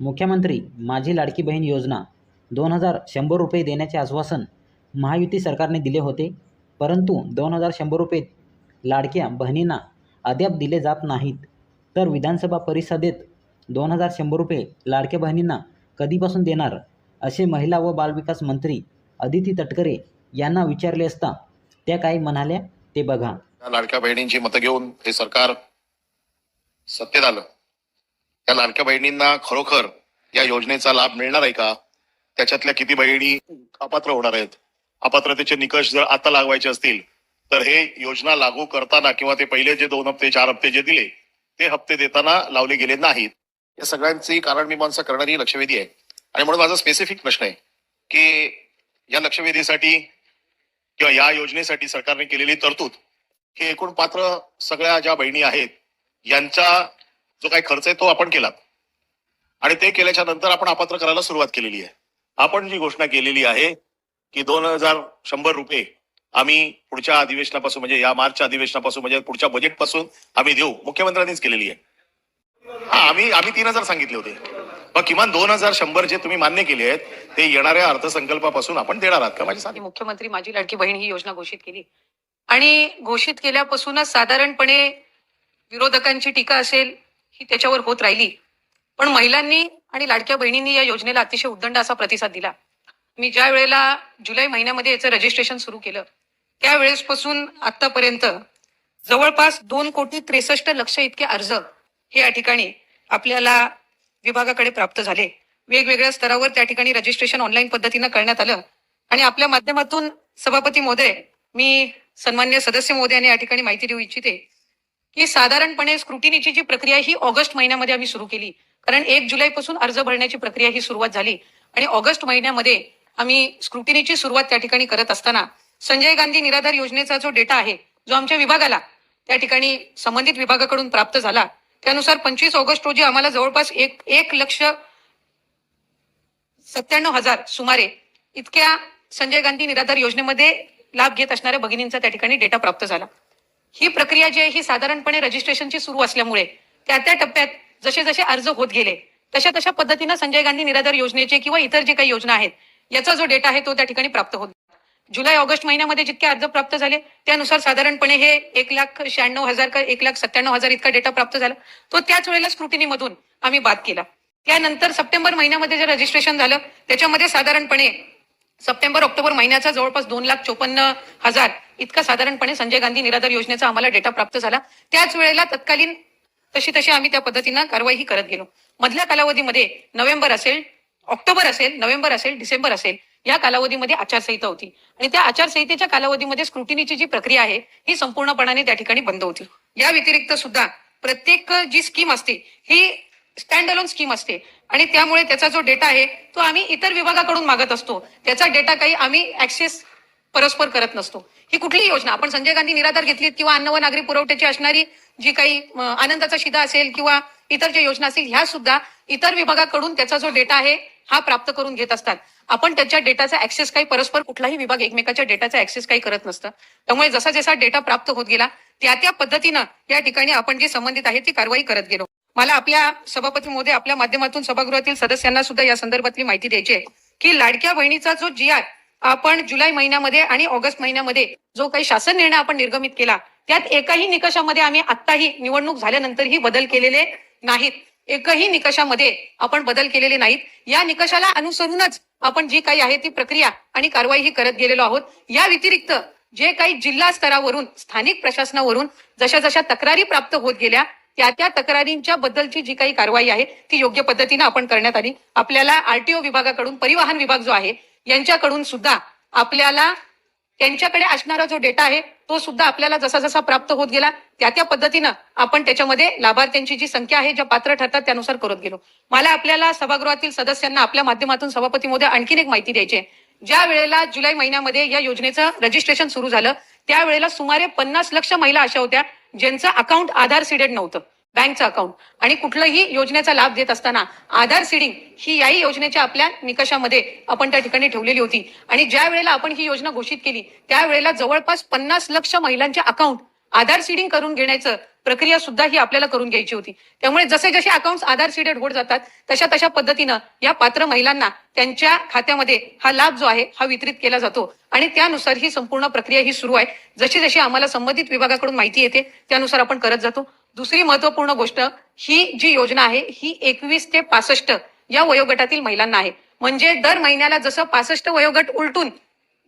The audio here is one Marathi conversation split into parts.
मुख्यमंत्री माझी लाडकी बहीण योजना दोन हजार शंभर रुपये देण्याचे आश्वासन महायुती सरकारने दिले होते. परंतु दोन हजार शंभर रुपये लाडक्या बहिणींना अद्याप दिले जात नाहीत. तर विधानसभा परिषदेत दोन हजार शंभर रुपये लाडक्या बहिणींना कधीपासून देणार? असे महिला व बालविकास मंत्री अदिती तटकरे यांना विचारले असता त्या काय म्हणाल्या ते बघा. लाडक्या बहिणींची मतं घेऊन हे सरकार सत्तेत आलं. त्या लाडक्या बहिणींना खरोखर या योजनेचा लाभ मिळणार आहे का? त्याच्यातल्या किती बहिणी अपात्र होणार आहेत? अपात्रतेचे निकष जर आता लागवायचे असतील तर हे योजना लागू करताना किंवा ते पहिले जे दोन हप्ते चार हप्ते जे दिले ते हप्ते देताना लावले गेले नाहीत. या सगळ्यांची कारण मीमांसा करणारी ही लक्षवेधी आहे. आणि म्हणून माझा स्पेसिफिक प्रश्न आहे की या लक्षवेधीसाठी किंवा या योजनेसाठी सरकारने केलेली तरतूद हे एकूण पात्र सगळ्या ज्या बहिणी आहेत यांच्या जो काही खर्च आहे तो आपण केला. आणि ते केल्याच्यानंतर आपण अपात्र करायला सुरुवात केलेली आहे. आपण जी घोषणा केलेली आहे की दोन हजार शंभर रुपये आम्ही पुढच्या अधिवेशनापासून म्हणजे या मार्चच्या अधिवेशनापासून म्हणजे पुढच्या बजेटपासून आम्ही देऊ मुख्यमंत्र्यांनीच केलेली आहे. हा आम्ही आम्ही तीन हजार सांगितले होते. मग किमान दोन हजार शंभर जे तुम्ही मान्य केले आहेत ते येणाऱ्या अर्थसंकल्पापासून आपण देणार आहात का माझी साधी मुख्यमंत्री माझी लाडकी बहीण ही योजना घोषित केली. आणि घोषित केल्यापासूनच साधारणपणे विरोधकांची टीका असेल ही त्याच्यावर होत राहिली. पण महिलांनी आणि लाडक्या बहिणींनी या योजनेला अतिशय उद्दंड असा प्रतिसाद दिला. मी ज्या वेळेला जुलै महिन्यामध्ये याचं रजिस्ट्रेशन सुरू केलं त्यावेळेसपासून आतापर्यंत जवळपास दोन कोटी त्रेसष्ट लक्ष इतके अर्ज हे या ठिकाणी आपल्याला विभागाकडे प्राप्त झाले. वेगवेगळ्या स्तरावर त्या ठिकाणी रजिस्ट्रेशन ऑनलाईन पद्धतीनं करण्यात आलं आणि आपल्या माध्यमातून सभापती महोदय मी सन्मान्य सदस्य महोदयाने या ठिकाणी माहिती देऊ इच्छिते. की साधारणपणे स्क्रुटिनीची जी प्रक्रिया ही ऑगस्ट महिन्यामध्ये आम्ही सुरू केली. कारण एक जुलैपासून अर्ज भरण्याची प्रक्रिया ही सुरुवात झाली. आणि ऑगस्ट महिन्यामध्ये आम्ही स्क्रुटिनीची सुरुवात त्या ठिकाणी करत असताना संजय गांधी निराधार योजनेचा जो डेटा आहे जो आमच्या विभागाला त्या ठिकाणी संबंधित विभागाकडून प्राप्त झाला त्यानुसार पंचवीस ऑगस्ट रोजी आम्हाला जवळपास एक एक लक्ष सत्त्याण्णव हजार सुमारे इतक्या संजय गांधी निराधार योजनेमध्ये लाभ घेत असणाऱ्या भगिनींचा त्या ठिकाणी डेटा प्राप्त झाला. ही प्रक्रिया जी आहे ही साधारणपणे रजिस्ट्रेशनची सुरू असल्यामुळे त्या त्या टप्प्यात जसे जसे अर्ज होत गेले तशा तशा पद्धतीनं संजय गांधी निराधार योजनेचे किंवा इतर जे काही योजना आहेत याचा जो डेटा आहे तो त्या ठिकाणी प्राप्त होत जुलै ऑगस्ट महिन्यामध्ये जितके अर्ज प्राप्त झाले त्यानुसार साधारणपणे हे एक लाख शहाण्णव हजार का एक लाख सत्त्याण्णव हजार इतका डेटा प्राप्त झाला. तो त्याच वेळेला स्क्रुटिनीमधून आम्ही बाद केला. त्यानंतर सप्टेंबर महिन्यामध्ये जे रजिस्ट्रेशन झालं त्याच्यामध्ये साधारणपणे सप्टेंबर ऑक्टोबर महिन्याचा जवळपास दोन लाख चोपन्न हजार. इतका साधारणपणे संजय गांधी निराधार योजनेचा आम्हाला डेटा प्राप्त झाला. त्याच वेळेला तत्कालीन तशी तशी आम्ही त्या पद्धतीनं कारवाई ही करत गेलो. मधल्या कालावधीमध्ये नोव्हेंबर असेल ऑक्टोबर असेल नोव्हेंबर असेल डिसेंबर असेल या कालावधीमध्ये आचारसंहिता होती. आणि त्या आचारसंहितेच्या कालावधीमध्ये स्क्रुटिनीची जी प्रक्रिया आहे ही संपूर्णपणाने त्या ठिकाणी बंद होती. या व्यतिरिक्त सुद्धा प्रत्येक जी स्कीम असते ही स्टँड अलोन स्कीम असते आणि त्यामुळे त्याचा जो डेटा आहे तो आम्ही इतर विभागाकडून मागत असतो. त्याचा डेटा काही आम्ही ऍक्सेस परस्पर करत नसतो. ही कुठलीही योजना आपण संजय गांधी निराधार घेतली किंवा अन्न व नागरी पुरवठ्याची असणारी जी काही आनंदाचा शिदा असेल किंवा इतर ज्या योजना असतील ह्या सुद्धा इतर विभागाकडून त्याचा जो डेटा आहे हा प्राप्त करून घेत असतात. आपण त्याच्या डेटाचा ऍक्सेस काही परस्पर कुठलाही विभाग एकमेकाच्या डेटाचा ऍक्सेस काही करत नसतं. त्यामुळे जसा जसा डेटा प्राप्त होत गेला त्या त्या पद्धतीनं या ठिकाणी आपण जी संबंधित आहे ती कारवाई करत गेलो. मला आपल्या सभापती मोदी आपल्या माध्यमातून सभागृहातील सदस्यांना सुद्धा या संदर्भातली माहिती द्यायची आहे की लाडक्या बहिणीचा जो जी आर आपण जुलै महिन्यामध्ये आणि ऑगस्ट महिन्यामध्ये जो काही शासन निर्णय आपण निर्गमित केला त्यात एकाही निकषामध्ये आम्ही आत्ताही निवडणूक झाल्यानंतरही बदल केलेले नाहीत. एकही निकषामध्ये आपण बदल केलेले नाहीत. या निकषाला अनुसरूनच आपण जी काही आहे ती प्रक्रिया आणि कारवाई ही करत गेलेलो आहोत. या व्यतिरिक्त जे काही जिल्हा स्तरावरून स्थानिक प्रशासनावरून जशा जशा तक्रारी प्राप्त होत गेल्या त्या त्या तक्रारींच्या बद्दलची जी काही कारवाई आहे ती योग्य पद्धतीनं आपण करण्यात आली. आपल्याला आरटीओ विभागाकडून परिवहन विभाग जो आहे यांच्याकडून सुद्धा आपल्याला त्यांच्याकडे असणारा जो डेटा आहे तो सुद्धा आपल्याला जसा जसा प्राप्त होत गेला त्या त्या पद्धतीनं आपण त्याच्यामध्ये लाभार्थ्यांची जी संख्या आहे ज्या पात्र ठरतात त्यानुसार करत गेलो. मला आपल्याला सभागृहातील सदस्यांना आपल्या माध्यमातून सभापती मोदी आणखीन एक माहिती द्यायची आहे. ज्या वेळेला जुलै महिन्यामध्ये या योजनेचं रजिस्ट्रेशन सुरू झालं त्यावेळेला सुमारे पन्नास लक्ष महिला अशा होत्या ज्यांचं अकाउंट आधार सीडेड नव्हतं. बँकचं अकाउंट. आणि कुठलंही योजनेचा लाभ देत असताना आधार सीडिंग ही याही योजनेच्या आपल्या निकषामध्ये आपण त्या ठिकाणी ठेवलेली होती. आणि ज्या वेळेला आपण ही योजना घोषित केली त्यावेळेला जवळपास पन्नास लक्ष महिलांचे अकाउंट आधार सीडिंग करून घेण्याचं प्रक्रिया सुद्धा ही आपल्याला करून घ्यायची होती. त्यामुळे जसे जसे अकाउंट आधार सीडेड होत जातात तशा तशा पद्धतीनं या पात्र महिलांना त्यांच्या खात्यामध्ये हा लाभ जो आहे हा वितरित केला जातो. आणि त्यानुसार ही संपूर्ण प्रक्रिया ही सुरू आहे. जशी जशी आम्हाला संबंधित विभागाकडून माहिती येते त्यानुसार आपण करत जातो. दुसरी महत्त्वपूर्ण गोष्ट ही जी योजना आहे ही एकवीस ते पासष्ट या वयोगटातील महिलांना आहे. म्हणजे दर महिन्याला जसं पासष्ट वयोगट उलटून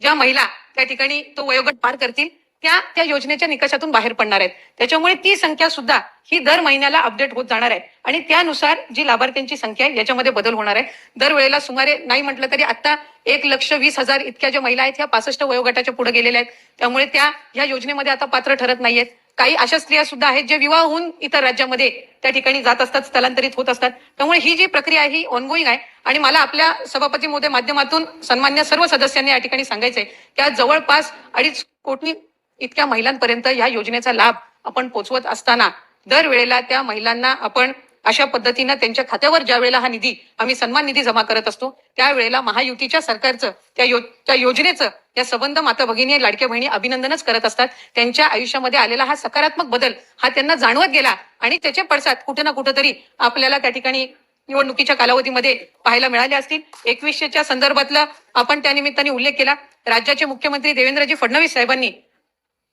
ज्या महिला त्या ठिकाणी तो वयोगट पार करतील त्या त्या योजनेच्या निकषातून बाहेर पडणार आहेत. त्याच्यामुळे ती संख्या सुद्धा ही दर महिन्याला अपडेट होत जाणार आहे. आणि त्यानुसार जी लाभार्थ्यांची संख्या आहे याच्यामध्ये बदल होणार आहे. दरवेळेला सुमारे नाही म्हटलं तरी आता एक लक्ष वीस हजार इतक्या ज्या महिला आहेत ह्या पासष्ट वयोगटाच्या पुढे गेलेल्या आहेत. त्यामुळे त्या ह्या योजनेमध्ये आता पात्र ठरत नाहीयेत. काही अशा स्त्रिया सुद्धा आहेत जे विवाह होऊन इतर राज्यामध्ये त्या ठिकाणी जात असतात स्थलांतरित होत असतात. त्यामुळे ही जी प्रक्रिया आहे ही ऑनगोईंग आहे. आणि मला आपल्या सभापती मोदय माध्यमातून सन्मान्य सर्व सदस्यांनी या ठिकाणी सांगायचंय की आज जवळपास अडीच कोटी इतक्या महिलांपर्यंत या योजनेचा लाभ आपण पोचवत असताना दरवेळेला त्या महिलांना आपण अशा पद्धतीनं त्यांच्या खात्यावर ज्या वेळेला हा निधी आम्ही सन्मान निधी जमा करत असतो त्यावेळेला महायुतीच्या सरकारचं त्या यो त्या योजनेचं या संबंध माता भगिनी लाडक्या बहिणी अभिनंदनच करत असतात. त्यांच्या आयुष्यामध्ये आलेला हा सकारात्मक बदल हा त्यांना जाणवत गेला आणि त्याचे पडसाद कुठे ना कुठेतरी आपल्याला त्या ठिकाणी निवडणुकीच्या कालावधीमध्ये पाहायला मिळाले असतील. एकवीसशेच्या संदर्भातला आपण त्या निमित्ताने उल्लेख केला. राज्याचे मुख्यमंत्री देवेंद्रजी फडणवीस साहेबांनी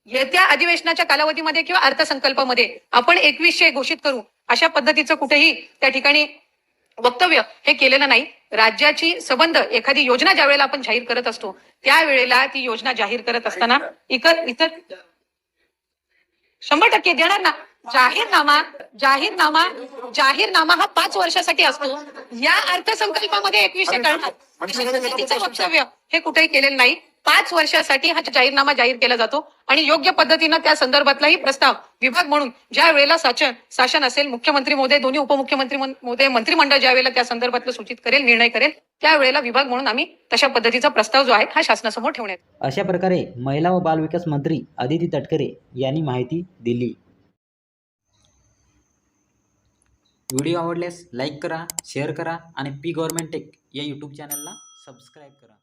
येत्या अधिवेशनाच्या कालावधीमध्ये किंवा अर्थसंकल्पामध्ये आपण एकवीसशे घोषित करू अशा पद्धतीचं कुठेही त्या ठिकाणी वक्तव्य हे केलेलं नाही. राज्याची संबंध एखादी योजना ज्या वेळेला आपण जाहीर करत असतो त्यावेळेला ती योजना जाहीर करत असताना इतर इतर शंभर टक्के देणार ना? जाहीरनामा जाहीरनामा जाहीरनामा हा पाच वर्षासाठी असतो. या अर्थसंकल्पामध्ये एकवीसशे करणार तिचं वक्तव्य हे कुठेही केलेलं नाही. पाच वर्षासाठी हा जाहीरनामा जाहीर केला जातो आणि योग्य पद्धतीनं त्या संदर्भातलाही प्रस्ताव विभाग म्हणून ज्या वेळेला शासन शासन असेल मुख्यमंत्री मोदय दोन्ही उपमुख्यमंत्री मोदय मंत्रिमंडळ ज्या वेळेला त्या संदर्भातलं सूचित करेल निर्णय करेल त्यावेळेला विभाग म्हणून आम्ही तशा पद्धतीचा प्रस्ताव जो आहे हा शासनासमोर ठेवण्यात अशा प्रकारे महिला व बालविकास मंत्री आदिती तटकरे यांनी माहिती दिली. व्हिडिओ आवडल्यास लाईक करा शेअर करा आणि पी गव्हर्मेंट टेक या यूट्यूब चॅनलला सबस्क्राईब करा.